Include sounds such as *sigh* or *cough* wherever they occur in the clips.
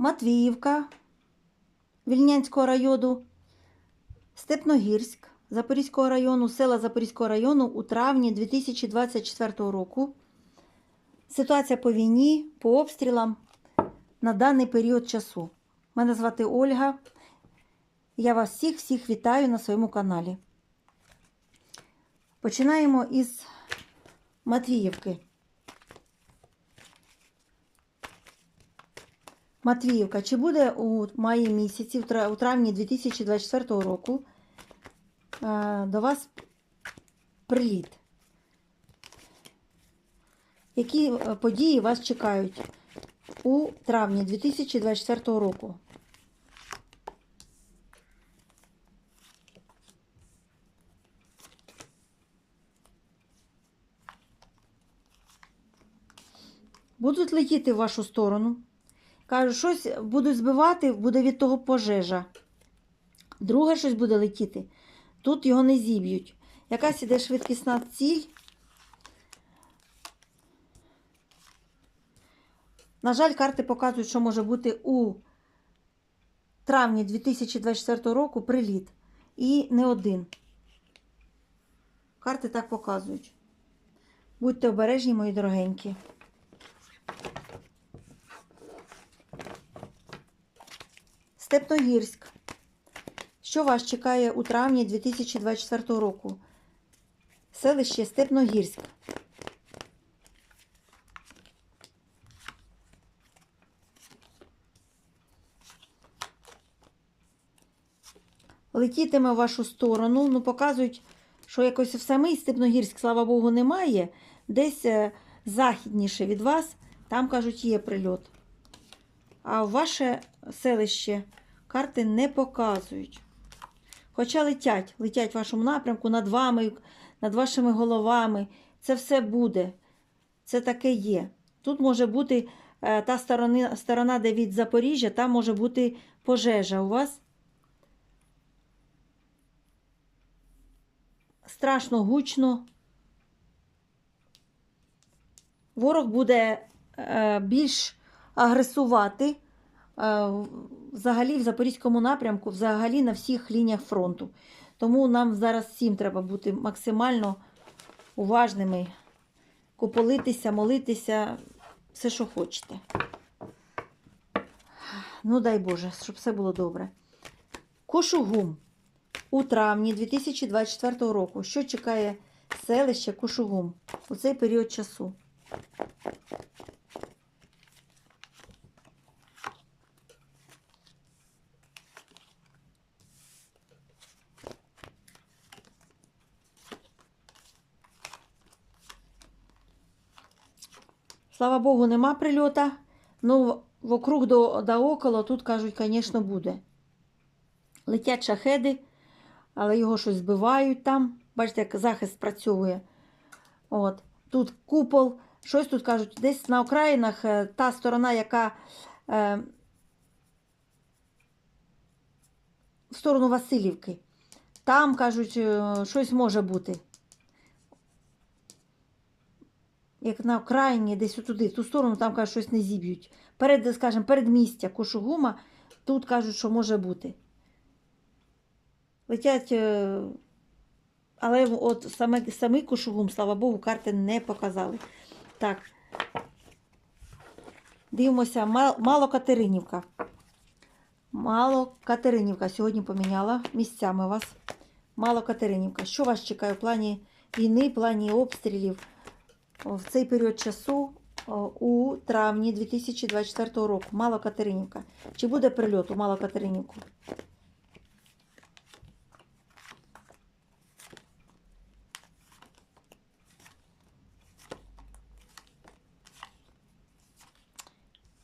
Матвіївка Вільнянського району, Степногірськ Запорізького району, села Запорізького району у травні 2024 року. Ситуація по війні, по обстрілам на даний період часу. Мене звати Ольга. Я вас всіх всіх вітаю на своєму каналі. Починаємо із Матвіївки. Матвіївка, чи буде у маї місяці, у травні 2024 року е, до вас приліт? Які е, події вас чекають у травні 2024 року? Будуть летіти в вашу сторону. Кажуть, щось будуть збивати, буде від того пожежа. Друге щось буде летіти. Тут його не зіб'ють. Якась іде швидкісна ціль. На жаль, карти показують, що може бути у травні 2024 року приліт. І не один. Карти так показують. Будьте обережні, мої дорогенькі. Степногірськ. Що вас чекає у травні 2024 року? Селище Степногірськ. Летітиме в вашу сторону. Ну, показують, що якось в самий Степногірськ, слава Богу, немає. Десь е, західніше від вас, там кажуть, є прильот. А в ваше селище карти не показують. Хоча летять, летять в вашому напрямку над вами, над вашими головами. Це все буде. Це таке є. Тут може бути е, та сторона, сторона, де від Запоріжжя, там може бути пожежа у вас. Страшно гучно. Ворог буде е, більш агресувати е, взагалі в Запорізькому напрямку, взагалі на всіх лініях фронту. Тому нам зараз всім треба бути максимально уважними, куполитися, молитися, все, що хочете. Ну, дай Боже, щоб все було добре. Кошугум у травні 2024 року. Що чекає селище Кошугум у цей період часу? Слава Богу, нема прильота. Ну, вокруг до, да около тут кажуть, звісно, буде. Летять шахеди, але його щось збивають там. Бачите, як захист працює. От. Тут купол. Щось тут кажуть, десь на окраїнах е, та сторона, яка е, в сторону Васильівки. Там, кажуть, е, щось може бути. Як на окраїні, десь туди, в ту сторону, там кажуть, щось не зіб'ють. Перед, скажімо, передмістя Кошугума, тут кажуть, що може бути. Летять, е, але от саме, самий Кошугум, слава Богу, карти не показали. Так. Дивимося, Ма- Малокатеринівка. Малокатеринівка. Сьогодні поміняла місцями вас. Малокатеринівка. Що вас чекає в плані війни, в плані обстрілів в цей період часу у травні 2024 року? Малокатеринівка. Чи буде прильот у Малокатеринівку?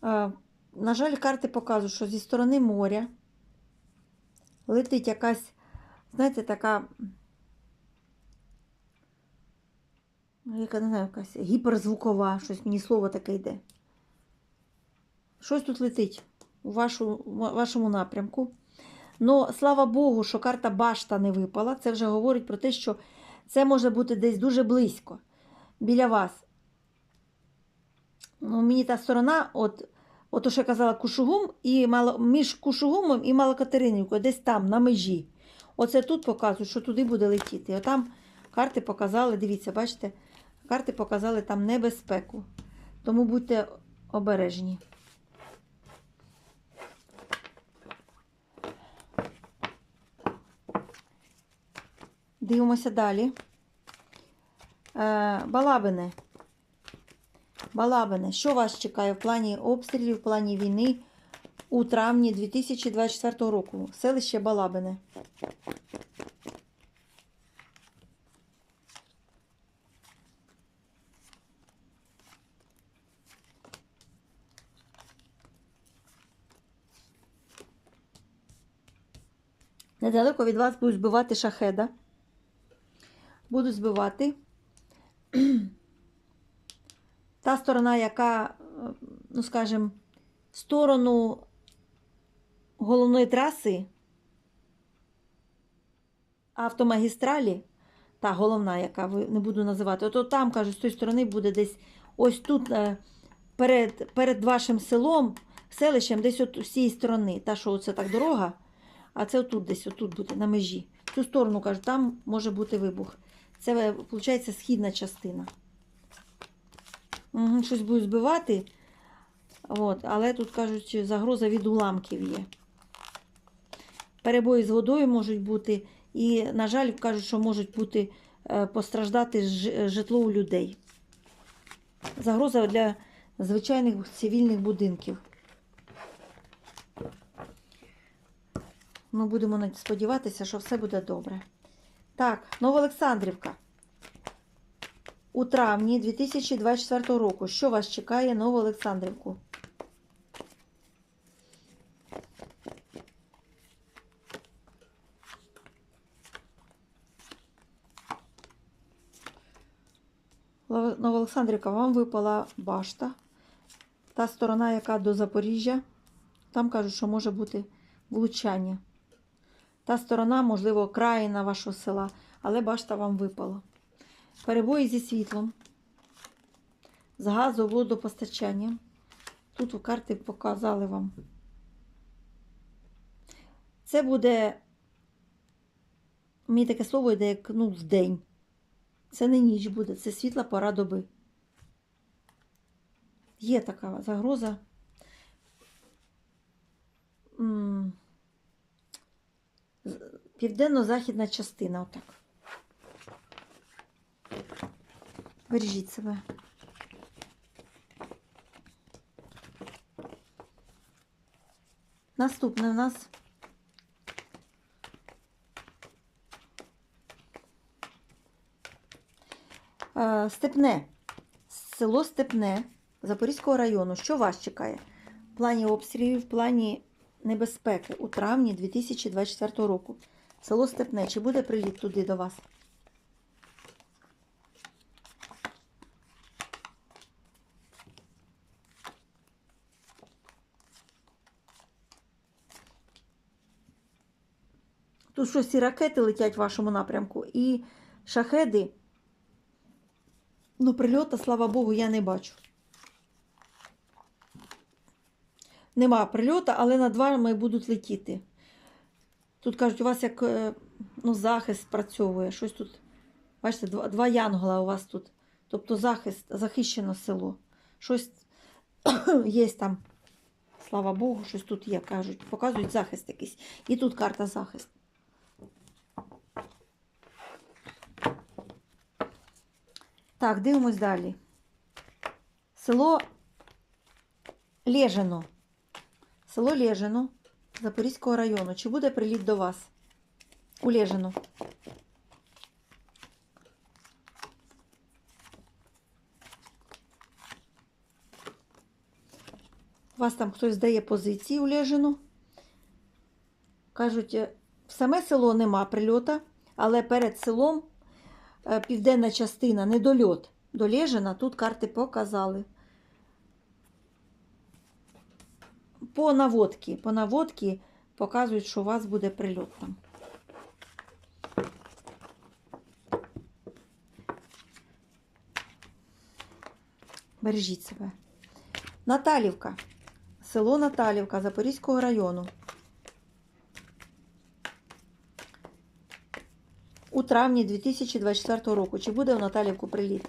Е, На жаль, карти показують, що зі сторони моря летить якась, знаєте, така, ну, яка не знаю, якась гіперзвукова, щось мені слово таке йде. Щось тут летить у вашу, вашому напрямку. Ну, слава Богу, що карта башта не випала. Це вже говорить про те, що це може бути десь дуже близько біля вас. Ну, мені та сторона, от ото що я казала, Кушугум і мало, між Кушугумом і Малокатеринівкою, десь там, на межі. Оце тут показують, що туди буде летіти. Отам карти показали, дивіться, бачите, карти показали там небезпеку. Тому будьте обережні. Дивимося далі. Балабине. Балабине, що вас чекає в плані обстрілів, в плані війни у травні 2024 року? Селище Балабине. Недалеко від вас будуть збивати шахеда. Будуть збивати. Та сторона, яка, ну скажімо, сторону головної траси автомагістралі, та головна, яка не буду називати, ото там, кажуть, з тої сторони буде десь ось тут е, перед, перед вашим селом, селищем, десь от з цієї сторони. Та, що це так дорога, а це отут десь, отут буде, на межі. В цю сторону, кажуть, там може бути вибух. Це, виходить, східна частина. Угу, щось будуть збивати. От, але тут кажуть, загроза від уламків є. Перебої з водою можуть бути. І, на жаль, кажуть, що можуть бути е, постраждати житло у людей. Загроза для звичайних цивільних будинків. Ми будемо сподіватися, що все буде добре. Так, Новоолександрівка. У травні 2024 року. Що вас чекає Новоолександрівку? Новоолександрівка, вам випала башта. Та сторона, яка до Запоріжжя. Там кажуть, що може бути влучання. Та сторона, можливо, окраїна вашого села, але башта вам випала. Перебої зі світлом, з газу, водопостачанням. Тут у карти показали вам. Це буде, мені таке слово йде, як ну, в день. Це не ніч буде, це світла пора доби. Є така загроза. Південно-західна частина, отак. Бережіть себе. Наступне у нас е, Степне. Село Степне Запорізького району. Що вас чекає? В плані обстрілів, в плані небезпеки у травні 2024 року. Село Степне. Чи буде приліт туди до вас? Тут щось і ракети летять в вашому напрямку, і шахеди. Ну, прильота, слава Богу, я не бачу. Нема прильота, але над вами будуть летіти. Тут кажуть, у вас як е, ну, захист спрацьовує. Щось тут. Бачите, два, два янгола у вас тут. Тобто захист, захищено село. Щось *coughs* є там. Слава Богу, щось тут є, кажуть. Показують захист якийсь. І тут карта захист. Так, дивимось далі. Село Лежино. Село Лежино Запорізького району. Чи буде приліт до вас? У Лежино. У вас там хтось здає позиції у Лежину. Кажуть, е, в саме село нема прильота, але перед селом е, південна частина, недольот до Лежина, тут карти показали. По наводці, по наводці показують, що у вас буде прильот там. Бережіть себе. Наталівка. село Наталівка Запорізького району. У травні 2024 року. Чи буде у Наталівку приліт?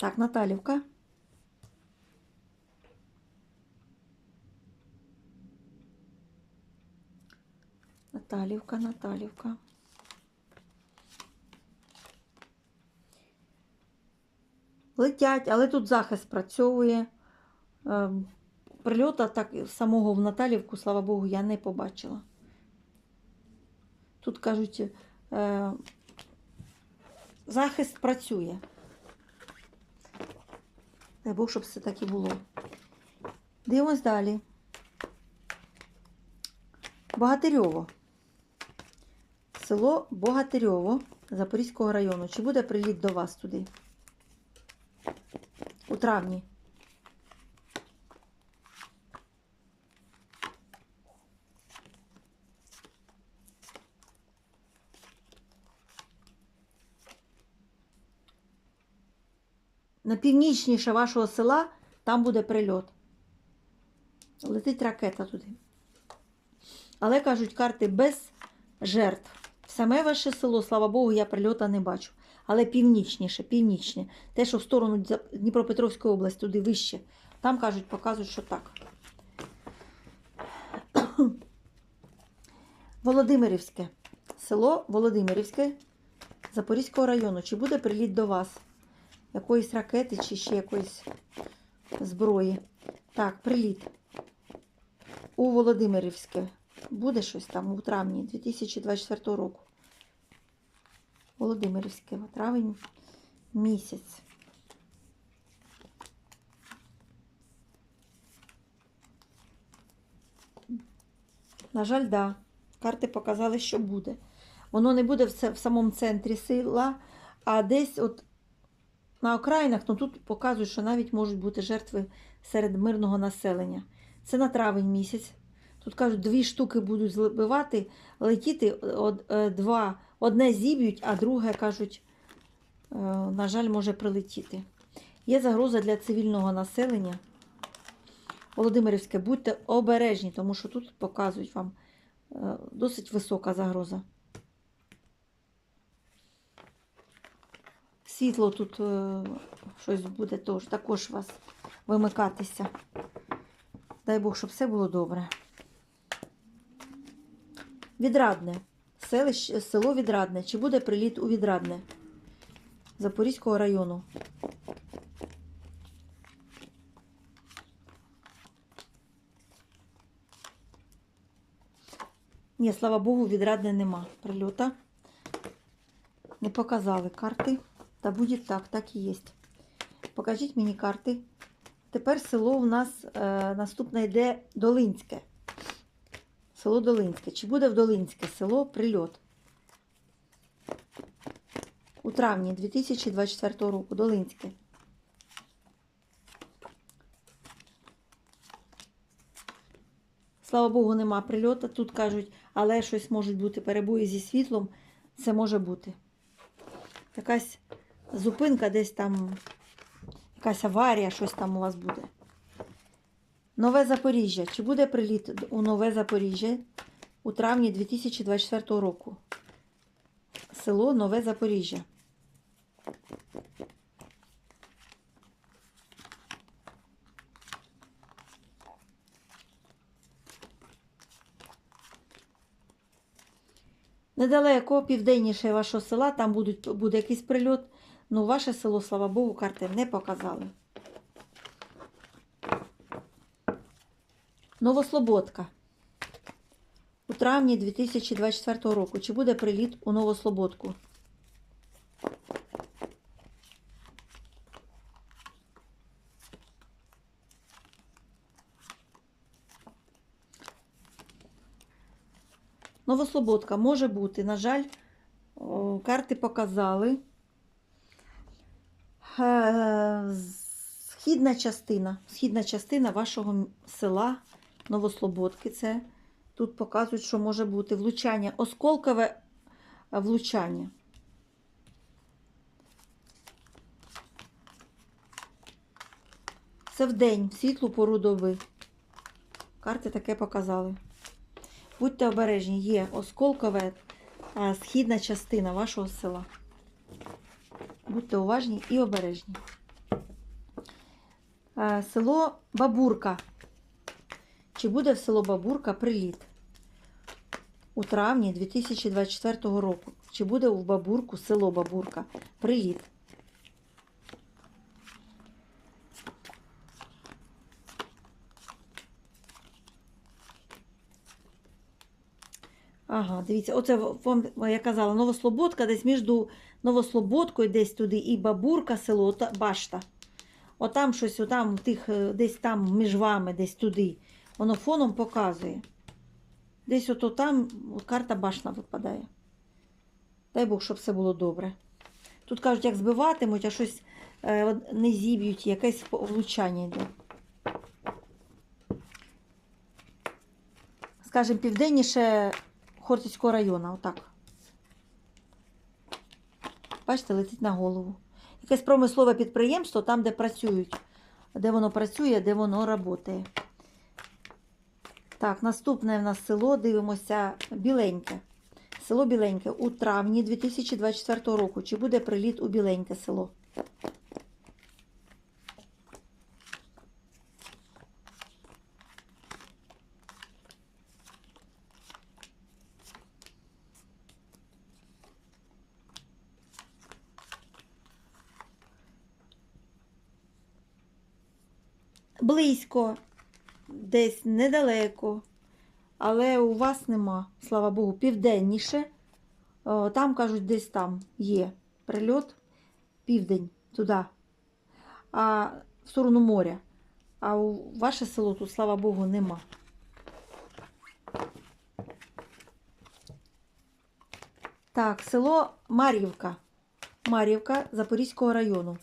Так, Наталівка. Наталівка, Наталівка. Летять, але тут захист працьовує. Ем, Прильота так самого в Наталівку, слава Богу, я не побачила. Тут кажуть, е, захист працює. Дай Бог, щоб все так і було. Дивимось далі. Богатирьово. Село Богатирьово Запорізького району. Чи буде приліт до вас туди? У травні. На північніше вашого села там буде прильот. Летить ракета туди. Але кажуть, карти без жертв. Саме ваше село, слава Богу, я прильота не бачу. Але північніше, північне. Те, що в сторону Дніпропетровської області, туди вище. Там кажуть, показують, що так. *coughs* Володимирівське. Село Володимирівське Запорізького району. Чи буде приліт до вас? Якоїсь ракети чи ще якоїсь зброї? Так, приліт. У Володимирівське. Буде щось там у травні 2024 року. Володимирівське, травень місяць. На жаль, да. Карти показали, що буде. Воно не буде в, самому центрі села, а десь от на окраїнах, ну тут показують, що навіть можуть бути жертви серед мирного населення. Це на травень місяць. Тут кажуть, дві штуки будуть збивати, летіти е, два. Одне зіб'ють, а друге кажуть, е, на жаль, може прилетіти. Є загроза для цивільного населення. Володимирівське, будьте обережні, тому що тут показують вам е, досить висока загроза. Світло тут е, щось буде тож, також вас вимикатися. Дай Бог, щоб все було добре. Відрадне. Селище, село Відрадне. Чи буде приліт у Відрадне? Запорізького району. Ні, слава Богу, відрадне нема прильота. Не показали карти. Та буде так, так і є. Покажіть мені карти. Тепер село у нас е, наступне йде Долинське. Село Долинське. Чи буде в Долинське село прильот? У травні 2024 року. Долинське. Слава Богу, нема прильоту. Тут кажуть, але щось можуть бути перебої зі світлом. Це може бути. Якась зупинка десь там, якась аварія, щось там у вас буде. Нове Запоріжжя. Чи буде приліт у Нове Запоріжжя у травні 2024 року? Село Нове Запоріжжя. Недалеко, південніше вашого села, там будуть, буде якийсь прильот. Ну, ваше село, слава Богу, карти не показали. Новослободка. У травні 2024 року. Чи буде приліт у Новослободку? Новослободка може бути. На жаль, карти показали. Е, Східна частина, східна частина вашого села Новослободки. Це Тут показують, що може бути влучання, осколкове е, влучання. Це вдень, в світлу пору доби. Карти таке показали. Будьте обережні, є осколкове е, східна частина вашого села. Будьте уважні і обережні. Е, Село Бабурка. Чи буде в село Бабурка приліт? У травні 2024 року. Чи буде у Бабурку село Бабурка приліт? Ага, дивіться, оце вам я казала, Новослободка, десь між Новослободкою, десь туди, і Бабурка, село, ота, башта. Отам щось, отам, тих, е, десь там між вами, десь туди. Воно фоном показує. Десь ото там карта башна випадає. Дай Бог, щоб все було добре. Тут кажуть, як збиватимуть, а щось е, не зіб'ють, якесь влучання йде. Скажімо, південніше Хортицького району, отак. Бачите, летить на голову. Якесь промислове підприємство, там, де працюють, де воно працює, де воно працює. Так, наступне в нас село, дивимося, Біленьке. Село Біленьке у травні 2024 року. Чи буде приліт у Біленьке село? Близько, десь недалеко, але у вас нема, слава Богу, південніше. Там, кажуть, десь там є прильот, південь туди, а в сторону моря. А у ваше село тут, слава Богу, нема. Так, село Мар'ївка. Мар'ївка Запорізького району.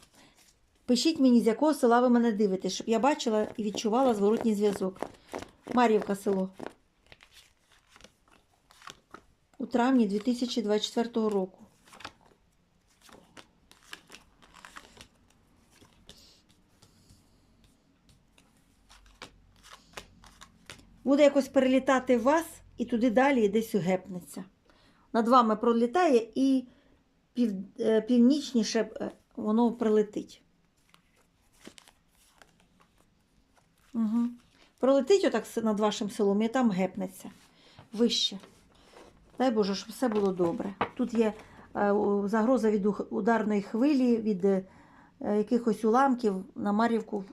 Пишіть мені, з якого села ви мене дивитесь, щоб я бачила і відчувала зворотній зв'язок. Мар'ївка село. У травні 2024 року. Буде якось перелітати в вас і туди далі десь гепнеться. Над вами пролітає і пів, е, північніше е, воно прилетить. Угу. Пролетить отак над вашим селом і там гепнеться вище. Дай Боже, щоб все було добре. Тут є е, загроза від ударної хвилі, від е, якихось уламків на Мар'ївку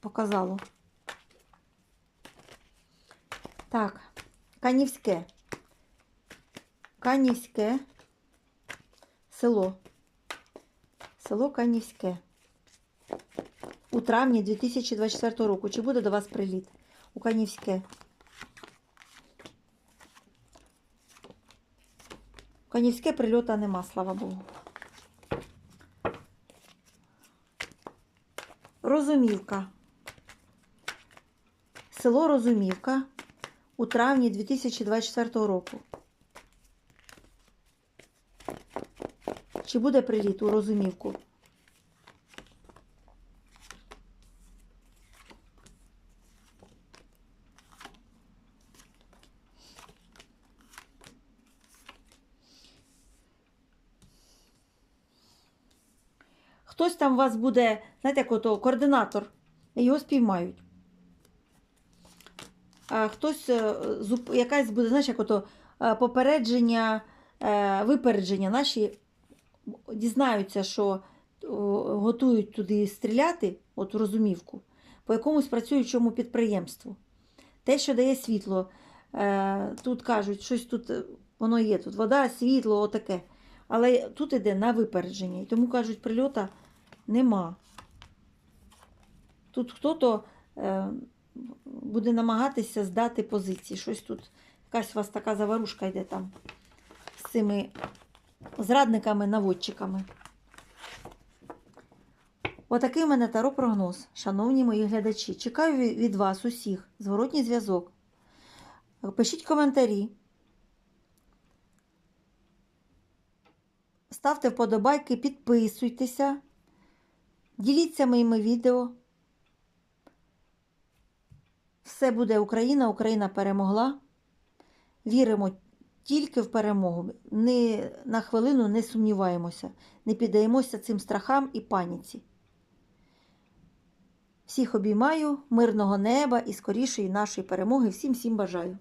показало. Так, Канівське. Канівське село. Село Канівське. У травні 2024 року. Чи буде до вас приліт? У Канівське. У Канівське прильота нема, слава Богу. Розумівка. Село Розумівка у травні 2024 року. Чи буде приліт у Розумівку? Хтось там у вас буде, знаєте, як ото координатор, його спіймають. А хтось, е, якась буде, знаєш, як ото е, попередження, е, випередження. Наші дізнаються, що готують туди стріляти, от розумівку, по якомусь працюючому підприємству. Те, що дає світло, тут кажуть, щось тут воно є, тут вода, світло, отаке. Але тут іде на випередження. І тому кажуть, прильота нема. Тут хто-то е, буде намагатися здати позиції. Щось тут, якась у вас така заварушка йде там з цими зрадниками, наводчиками. Отакий у мене таро прогноз, шановні мої глядачі. Чекаю від вас усіх зворотній зв'язок. Пишіть коментарі. Ставте вподобайки, підписуйтеся, діліться моїми відео. Все буде Україна, Україна перемогла. Віримо тільки в перемогу. Ні на хвилину не сумніваємося, не піддаємося цим страхам і паніці. Всіх обіймаю, мирного неба і скорішої нашої перемоги. Всім всім бажаю.